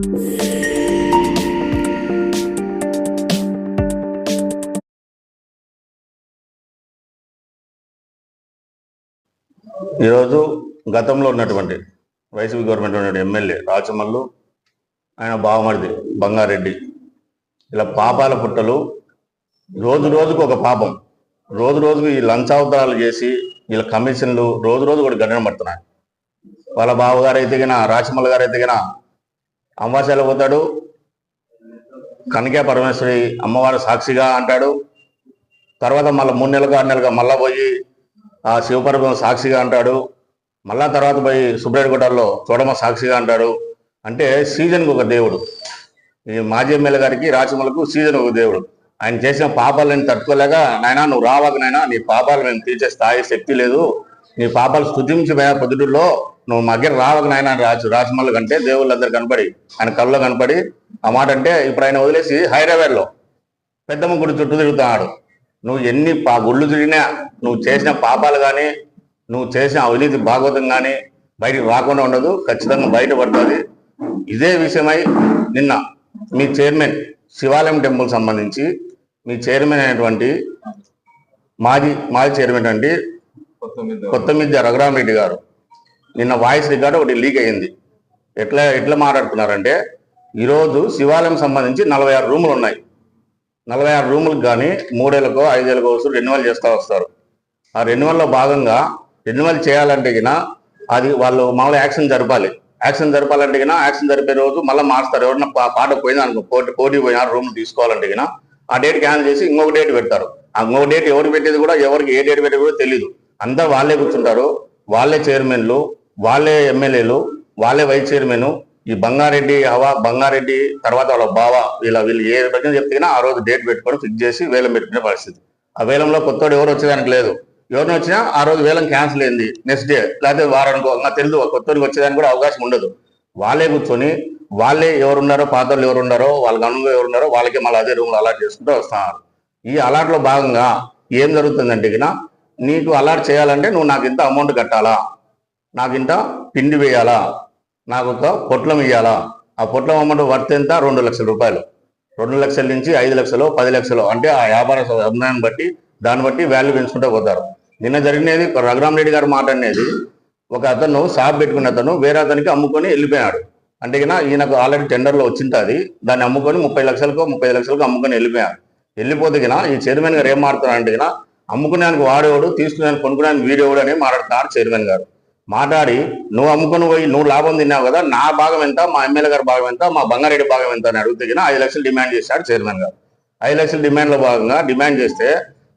ఈరోజు గతంలో ఉన్నటువంటి వైసీపీ గవర్నమెంట్ ఉన్నటువంటి ఎమ్మెల్యే రాచమల్లు ఆయన బావమరిది బంగారెడ్డి. ఇలా పాపాల పుట్టలు రోజు రోజుకు ఒక పాపం. రోజు రోజుకు ఈ లంచావతారాలు చేసి వీళ్ళ కమిషన్లు రోజు రోజు కూడా గడ్డన పడుతున్నాయి. వాళ్ళ బావగారు అయితే గిన రాచమల్ల గారు అయితే గిన అమావాస్యలో పోతాడు. కనకే పరమేశ్వరి అమ్మవారు సాక్షిగా అంటాడు. తర్వాత మళ్ళీ మూడు నెలలుగా ఆరు నెలలుగా మళ్ళా పోయి ఆ శివపరమ సాక్షిగా అంటాడు. మళ్ళా తర్వాత పోయి సుబ్రేడ్గుట్టలో చూడమ సాక్షిగా అంటాడు. అంటే సీజన్కి ఒక దేవుడు. ఈ మాజీ ఎమ్మెల్యే గారికి రాచమలకు సీజన్ ఒక దేవుడు. ఆయన చేసిన పాపాలను తట్టుకోలేక నాయన నువ్వు రావాక నాయనా నీ పాపాలు మేము తీర్చే స్థాయి శక్తి లేదు. నీ పాపాలు స్థుతించి పొద్దుటూరులో నువ్వు మా దగ్గర రావక నాయన రాజు రాజమల్లు కంటే దేవుళ్ళందరూ కనపడి ఆయన కళ్ళలో కనపడి ఆ మాట అంటే ఇప్పుడు ఆయన వదిలేసి హైదరాబాద్లో పెద్దమ్మ గుడి చుట్టూ తిరుగుతున్నాడు. నువ్వు ఎన్ని పా గుళ్ళు తిరిగినా నువ్వు చేసిన పాపాలు కానీ నువ్వు చేసిన అవినీతి భాగవతం కానీ బయటికి రాకుండా ఉండదు ఖచ్చితంగా బయట పడుతుంది ఇదే విషయమై నిన్న మీ చైర్మన్ శివాలయం టెంపుల్ సంబంధించి మీ చైర్మన్ అయినటువంటి మాజీ మాజీ చైర్మన్ అంటే కొత్త మిద్య రఘురామరెడ్డి గారు. నిన్న వాయిస్ రికార్డు ఒకటి లీక్ అయింది ఎట్లా ఎట్లా మాట్లాడుతున్నారంటే ఈరోజు శివాలయం సంబంధించి నలభై ఆరు రూములు ఉన్నాయి. నలభై ఆరు రూములకు కానీ మూడేళ్ళకో ఐదేళ్ళకో వస్తూ రెన్యువల్ చేస్తూ వస్తారు. ఆ రెన్యువల్లో భాగంగా రెన్యువల్ చేయాలంటే గిన అది వాళ్ళు మామూలు యాక్షన్ జరపాలి. యాక్షన్ జరపాలంటే గిన యాక్షన్ జరిపే రోజు మళ్ళీ మారుస్తారు. ఎవరన్నా పాట పోయింది అనుకో పోటీ పోటీ పోయినా రూమ్ తీసుకోవాలంటే గిన ఆ డేట్ క్యాన్సిల్ చేసి ఇంకొక డేట్ పెడతారు. ఆ ఇంకొక డేట్ ఎవరు పెట్టేది కూడా ఎవరికి ఏ డేట్ పెట్టేది కూడా తెలియదు అందరు వాళ్ళే కూర్చుంటారు. వాళ్ళే చైర్మన్లు వాళ్ళే ఎమ్మెల్యేలు వాళ్ళే వైస్ చైర్మన్. ఈ బంగారెడ్డి హవా బంగారెడ్డి తర్వాత వాళ్ళ బావ వీళ్ళ వీళ్ళు ఏ ప్రజలు చెప్తే ఆ రోజు డేట్ పెట్టుకొని ఫిక్స్ చేసి వేలం పెట్టుకునే పరిస్థితి. ఆ వేలంలో కొత్తోడు ఎవరు వచ్చేదానికి లేదు. ఎవరిని వచ్చినా ఆ రోజు వేలం క్యాన్సిల్ అయింది. నెక్స్ట్ డే లేకపోతే వారానికి నాకు తెలియదు కొత్తోడికి వచ్చేదానికి కూడా అవకాశం ఉండదు. వాళ్ళే కూర్చొని వాళ్ళే ఎవరున్నారో పాత్రలు ఎవరున్నారో వాళ్ళ అనుభవం ఎవరున్నారో వాళ్ళకి మళ్ళీ అదే రూమ్లో అలాట్ చేసుకుంటూ వస్తున్నారు. ఈ అలాట్లో భాగంగా ఏం జరుగుతుందంటే నీకు అలాట్ చేయాలంటే నువ్వు నాకు ఇంత అమౌంట్ కట్టాలా? నాకు ఇంత పిండి వేయాలా? నాకు ఒక పొట్లం ఇవ్వాలా ఆ పొట్లం అమౌంట్ వర్త్ ఎంత? రెండు లక్షల రూపాయలు. రెండు లక్షల నుంచి ఐదు లక్షలు పది లక్షలు. అంటే ఆ వ్యాపార సమయాన్ని బట్టి దాన్ని బట్టి వాల్యూ పెంచుకుంటూ పోతారు. నిన్న జరిగినది రఘురామ్ రెడ్డి గారు మాట అనేది ఒక అతను షాప్ పెట్టుకున్న అతను వేరే అతనికి అమ్ముకొని వెళ్ళిపోయాడు. అంటే ఈయనకు ఆల్రెడీ టెండర్లో వచ్చింటుంది దాన్ని అమ్ముకొని ముప్పై లక్షలకు ముప్పై లక్షలకు అమ్ముకొని వెళ్ళిపోయాడు. వెళ్ళిపోతే గిన ఈ చైర్మన్ గారు ఏం మాట్లాడుతున్నారు అంటే అమ్ముకునేందుకు వాడేవాడు తీసుకునేందుకు కొనుక్కునేందుకు వీడేవాడు అని మాట్లాడుతున్నారు చైర్మన్ గారు. మాట్లాడి నువ్వు అమ్ముకొని పోయి నువ్వు లాభం తిన్నావు కదా నా భాగం ఎంత మా ఎమ్మెల్యే గారి భాగం ఎంత మా బంగారెడ్డి భాగం ఎంత అని అడిగితే ఐదు లక్షలు డిమాండ్ చేశాడు చైర్మన్ గారు. ఐదు లక్షల డిమాండ్లో భాగంగా డిమాండ్ చేస్తే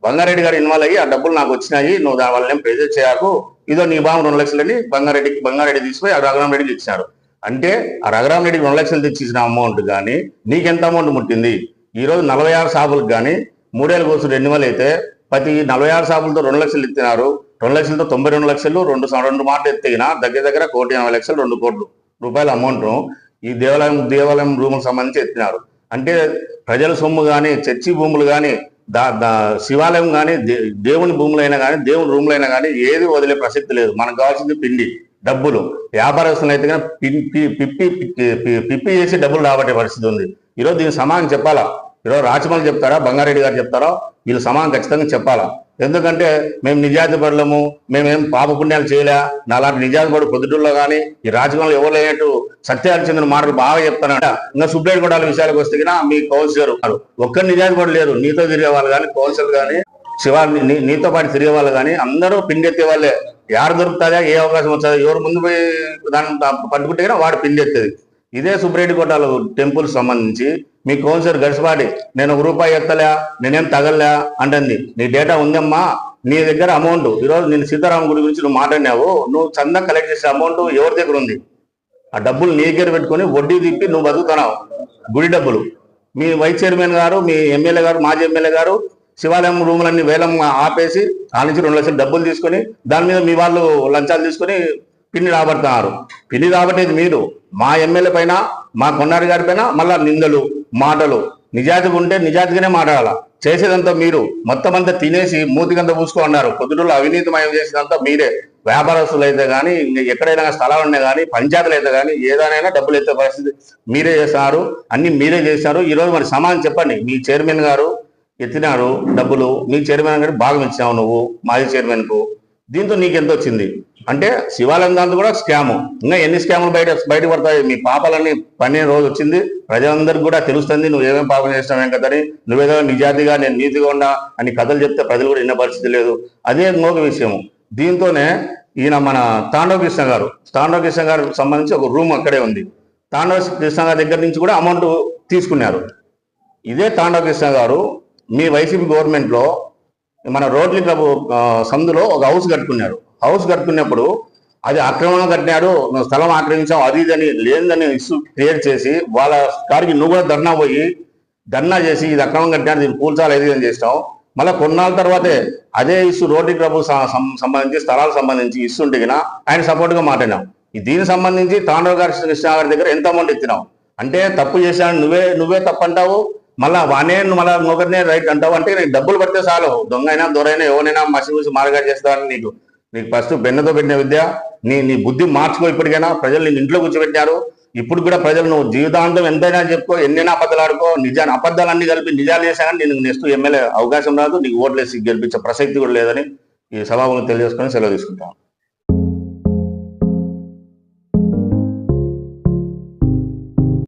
బంగారెడ్డి గారు ఇన్వాల్వ్ అయ్యి ఆ డబ్బులు నాకు వచ్చినాయి నువ్వు దాని వల్ల ప్రెజర్ చేయకు. ఇదో నీ భాగం రెండు లక్షలని బంగారెడ్డికి బంగారెడ్డి తీసుకుపోయి ఆ రఘురామ్ రెడ్డికి ఇచ్చినాడు. అంటే ఆ రఘురామ్ రెడ్డికి రెండు లక్షలు తెచ్చిచ్చిన అమౌంట్ కానీ నీకెంత అమౌంట్ ముట్టింది? ఈరోజు నలభై ఆరు షాపులకు కానీ మూడేళ్ళ కోసం రెన్యువల్ అయితే ప్రతి నలభై ఆరు షాపులతో రెండు లక్షలు ఎత్తినారు. రెండు లక్షలతో తొంభై రెండు లక్షలు రెండు రెండు మాటలు ఎత్తిన దగ్గర దగ్గర కోటి ఎనభై లక్షలు రెండు కోట్లు రూపాయల అమౌంట్ ఈ దేవాలయం దేవాలయం రూములకు సంబంధించి ఎత్తినారు. అంటే ప్రజల సొమ్ము కానీ చర్చి భూములు కానీ దా దా శివాలయం కానీ దే- దేవుని భూములైనా కానీ దేవుని రూములైనా కానీ ఏది వదిలే ప్రసక్తి లేదు. మనకు కావాల్సింది పిండి డబ్బులు. వ్యాపారస్తులు అయితే కానీ పి- పిప్పి పి- పిప్పి చేసి డబ్బులు రాబట్టే పరిస్థితి ఉంది. ఈరోజు దీనికి సమానం చెప్పాలా? ఈరోజు రాచమల్లి చెప్తారా? బంగారెడ్డి గారు చెప్తారా? వీళ్ళు సమానం ఖచ్చితంగా చెప్పాలా? ఎందుకంటే మేము నిజాతి పడలేము మేమేం పాప పుణ్యాలు చేయలే. నాలాంటి నిజాతి పడు పొద్దుటూరులో కానీ ఈ రాజకీయంలో ఎవరు లేనట్టు సత్యాలు చెందిన మాటలు బాగా చెప్తానంట. ఇంకా సుప్రీం కోర్టు విషయాలకు వస్తే గినా మీ కౌన్సిలర్ ఉన్నారు. ఒక్కరు నిజాతి పడు లేరు. నీతో తిరిగే వాళ్ళు కానీ కౌన్సిలర్ కానీ శివ నీతో పాటు తిరిగే వాళ్ళు కానీ అందరూ పిండెత్తే వాళ్ళే. ఎవరు దొరుకుతుందా? ఏ అవకాశం వస్తుందా? ఎవరు ముందు పోయి దాన్ని పట్టుకుంటే గినా వాడు పిండెత్తేది. ఇదే సుబ్రెడ్డికోట టెంపుల్ సంబంధించి మీ కౌన్సిలర్ గడిచిపాటి నేను ఒక రూపాయి ఎత్తలే నేనేం తగలలే అంటుంది. నీ డేటా ఉందమ్మా నీ దగ్గర అమౌంట్. ఈరోజు నేను సీతారాం గుడి గురించి నువ్వు మాట్లాడినావు నువ్వు చందా కలెక్ట్ చేసే అమౌంట్ ఎవరి దగ్గర ఉంది? ఆ డబ్బులు నీ దగ్గర పెట్టుకొని వడ్డీ తిప్పి నువ్వు బతుకుతున్నావు. గుడి డబ్బులు. మీ వైస్ చైర్మన్ గారు మీ ఎమ్మెల్యే గారు మాజీ ఎమ్మెల్యే గారు శివాలయం రూములన్నీ వేలం ఆపేసి ఆ నుంచి రెండు లక్షలు డబ్బులు తీసుకొని దాని మీద మీ వాళ్ళు లంచాలు తీసుకొని పిన్ని రాబడుతున్నారు పిన్ని రాబట్టేది మీరు. మా ఎమ్మెల్యే పైన మా కొన్నారి గారి పైన మళ్ళా నిందలు మాటలు. నిజాతిగా ఉంటే నిజాతిగానే మాట్లాడాల. చేసేదంతా మీరు. మొత్తం అంతా తినేసి మూతికంతా పూసుకో అన్నారు పొద్దుటూరులో అవినీతిమయం చేసేదంతా మీరే. వ్యాపారస్తులు అయితే కానీ ఎక్కడైనా స్థలాలు ఉన్నాయి కానీ పంచాయతీలు అయితే కానీ ఏదైనా డబ్బులు ఎత్తే పరిస్థితి మీరే చేస్తున్నారు అన్ని మీరే చేశారు ఈరోజు మరి సమాధానం చెప్పండి. మీ చైర్మన్ గారు ఎత్తినారు డబ్బులు. మీ చైర్మన్ గారు భాగం ఇచ్చావు నువ్వు మాజీ చైర్మన్కు. దీంతో నీకు ఎంత వచ్చింది? అంటే శివాలయం దాంతో కూడా స్కాము ఇంకా ఎన్ని స్కాములు బయట బయట పడతాయి? మీ పాపాలన్నీ పన్నెండు రోజు వచ్చింది. ప్రజలందరికీ కూడా తెలుస్తుంది నువ్వు ఏమేమి పాపం చేసినావు ఏం కదని నువ్వేదో నిజాతిగా నేను నీతిగా ఉన్నా అని కథలు చెప్తే ప్రజలు కూడా విన్న పరిస్థితి లేదు. అదే ఇంకొక విషయం దీంతోనే ఈయన మన తాండవ కృష్ణ గారు తాండవ కృష్ణ గారికి సంబంధించి ఒక రూమ్ అక్కడే ఉంది. తాండవ కృష్ణ గారి దగ్గర నుంచి కూడా అమౌంట్ తీసుకున్నారు. ఇదే తాండవ కృష్ణ గారు మీ వైసీపీ గవర్నమెంట్లో మన రోడ్ల క్లబ్ సందులో ఒక హౌస్ కట్టుకున్నారు. హౌస్ కట్టుకున్నప్పుడు అది అక్రమంగా కట్టినాడు స్థలం ఆక్రమించావు అది ఇదని లేదని ఇష్యూ క్రియేట్ చేసి వాళ్ళ కాడికి నువ్వు కూడా ధర్నా పోయి ధర్నా చేసి ఇది అక్రమంగా కట్టినాడు దీన్ని పూల్చాలి ఇది అని చేసినావు. మళ్ళీ కొన్నాళ్ళ తర్వాతే అదే ఇష్యూ రోడ్డు క్లబ్ సంబంధించి స్థలాలకు సంబంధించి ఇష్యూ ఉంటే ఆయన సపోర్ట్గా మాట్లాడినాం. ఈ దీనికి సంబంధించి తాండవ గారి కృష్ణ గారి దగ్గర ఎంత అమౌంట్ ఇచ్చినావు అంటే తప్పు చేశాను నువ్వే నువ్వే తప్పు అంటావు మళ్ళా వానే మళ్ళా ఒకరినే రైట్ అంటావు అంటే నీకు డబ్బులు పడితే చాలు దొంగ అయినా దొరైనా ఎవరైనా మసి మూసి మారగా చేస్తారని నీకు నీకు ఫస్ట్ బెన్నతో పెట్టిన విద్య నీ నీ బుద్ధి మార్చుకో ఇప్పటికైనా. ప్రజలు నేను ఇంట్లో కూర్చోబెట్టారు. ఇప్పుడు కూడా ప్రజలు నువ్వు జీవితాంతం ఎంతైనా చెప్పుకో ఎన్నైనా అబద్ధాలు ఆడుకో నిజాన్ని అబద్ధాలన్నీ కలిపి నిజాలు చేశాను కానీ నీకు నెక్స్ట్ ఎమ్మెల్యే అవకాశం రాదు. నీకు ఓట్లేసి గెలిపించే ప్రసక్తి కూడా లేదని ఈ సభాముఖం తెలియజేసుకొని సెలవు తీసుకుంటాను